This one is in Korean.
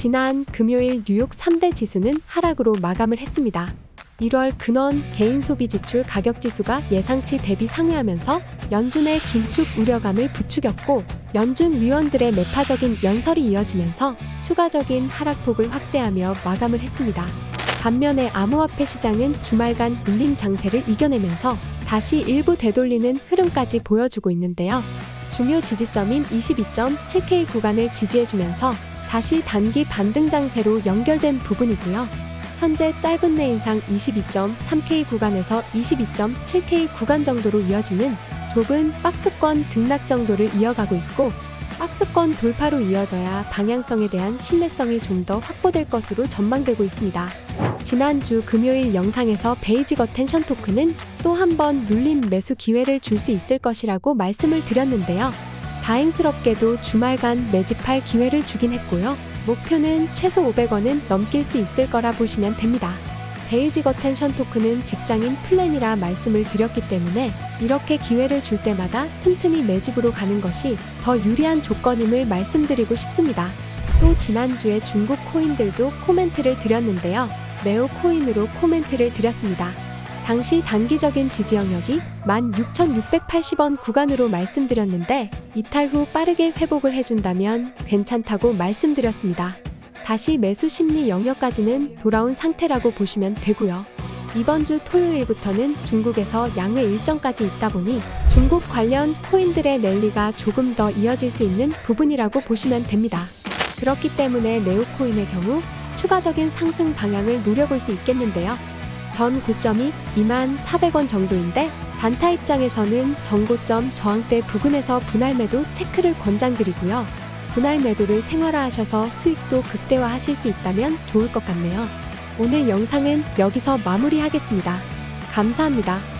지난 금요일 뉴욕 3대 지수는 하락으로 마감을 했습니다. 1월 근원 개인 소비 지출 가격 지수가 예상치 대비 상회하면서 연준의 긴축 우려감을 부추겼고 연준 위원들의 매파적인 연설이 이어지면서 추가적인 하락폭을 확대하며 마감을 했습니다. 반면에 암호화폐 시장은 주말간 울림 장세를 이겨내면서 다시 일부 되돌리는 흐름까지 보여주고 있는데요. 중요 지지점인 22.7K 구간을 지지해주면서 다시 단기 반등 장세로 연결된 부분이고요. 현재 짧은 내 인상 22.3K 구간에서 22.7K 구간 정도로 이어지는 좁은 박스권 등락 정도를 이어가고 있고 박스권 돌파로 이어져야 방향성에 대한 신뢰성이 좀 더 확보될 것으로 전망되고 있습니다. 지난주 금요일 영상에서 베이직 어 텐션 토큰은 또한 번 눌림 매수 기회를 줄 수 있을 것이라고 말씀을 드렸는데요. 다행스럽게도 주말간 매집할 기회를 주긴 했고요. 목표는 최소 500원은 넘길 수 있을 거라 보시면 됩니다. 베이직 어 텐션 토큰은 직장인 플랜이라 말씀을 드렸기 때문에 이렇게 기회를 줄 때마다 틈틈이 매집으로 가는 것이 더 유리한 조건임을 말씀드리고 싶습니다. 또 지난주에 중국 코인들도 코멘트를 드렸는데요. 네오 코인으로 코멘트를 드렸습니다. 당시 단기적인 지지 영역이 16,680원 구간으로 말씀드렸는데 이탈 후 빠르게 회복을 해준다면 괜찮다고 말씀드렸습니다. 다시 매수 심리 영역까지는 돌아온 상태라고 보시면 되고요. 이번 주 토요일부터는 중국에서 양의 일정까지 있다 보니 중국 관련 코인들의 랠리가 조금 더 이어질 수 있는 부분이라고 보시면 됩니다. 그렇기 때문에 네오코인의 경우 추가적인 상승 방향을 노려볼 수 있겠는데요. 전 고점이 2만 400원 정도인데 단타 입장에서는 전고점 저항대 부근에서 분할 매도 체크를 권장드리고요. 분할 매도를 생활화하셔서 수익도 극대화하실 수 있다면 좋을 것 같네요. 오늘 영상은 여기서 마무리하겠습니다. 감사합니다.